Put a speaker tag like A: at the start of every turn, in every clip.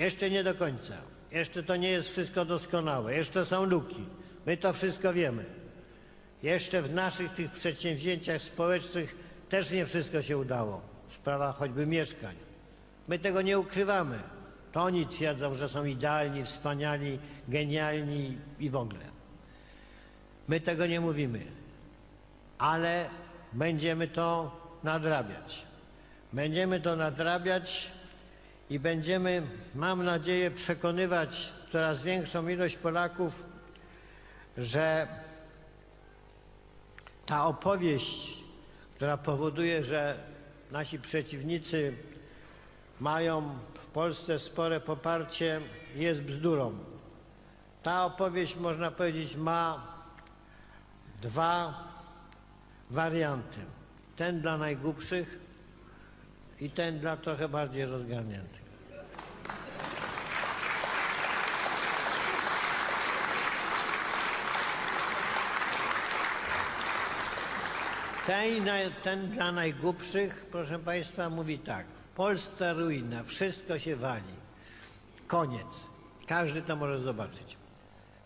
A: Jeszcze nie do końca. Jeszcze to nie jest wszystko doskonałe. Jeszcze są luki. My to wszystko wiemy. Jeszcze w naszych tych przedsięwzięciach społecznych też nie wszystko się udało. Sprawa choćby mieszkań. My tego nie ukrywamy. To oni twierdzą, że są idealni, wspaniali, genialni i w ogóle. My tego nie mówimy, ale będziemy to nadrabiać. Będziemy to nadrabiać i będziemy, mam nadzieję, przekonywać coraz większą ilość Polaków, że ta opowieść, która powoduje, że nasi przeciwnicy mają w Polsce spore poparcie, jest bzdurą. Ta opowieść, można powiedzieć, ma dwa warianty. Ten dla najgłupszych i ten dla trochę bardziej rozgarniętych. Ten, ten dla najgłupszych, proszę Państwa, mówi tak. W Polsce ruina, wszystko się wali. Koniec. Każdy to może zobaczyć.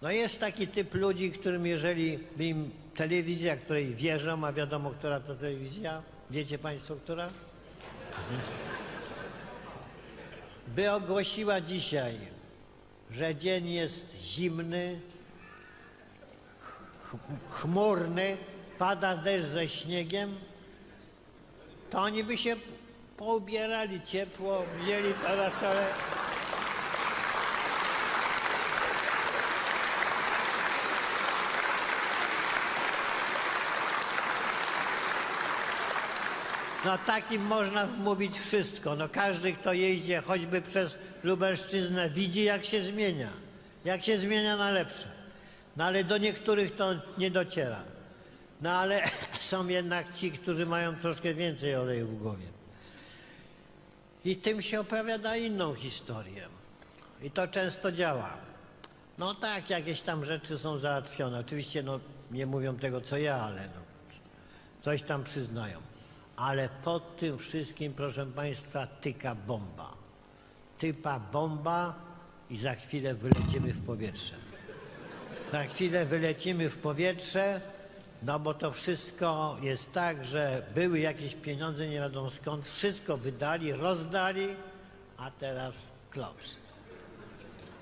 A: No jest taki typ ludzi, którym jeżeli by im telewizja, której wierzą, a wiadomo, która to telewizja, wiecie Państwo, która? By ogłosiła dzisiaj, że dzień jest zimny, ch- chmurny, pada deszcz ze śniegiem, to oni by się poubierali ciepło, wzięli parasole. No takim można wmówić wszystko. No każdy, kto jeździ choćby przez Lubelszczyznę, widzi jak się zmienia. Jak się zmienia na lepsze. No ale do niektórych to nie dociera. No ale są jednak ci, którzy mają troszkę więcej oleju w głowie. I tym się opowiada inną historię. I to często działa. No tak, jakieś tam rzeczy są załatwione. Oczywiście no, nie mówią tego co ja, ale no, coś tam przyznają. Ale pod tym wszystkim, proszę Państwa, tyka bomba. Typa bomba i za chwilę wylecimy w powietrze. Za chwilę wylecimy w powietrze, no bo to wszystko jest tak, że były jakieś pieniądze, nie wiadomo skąd, wszystko wydali, rozdali, a teraz klops.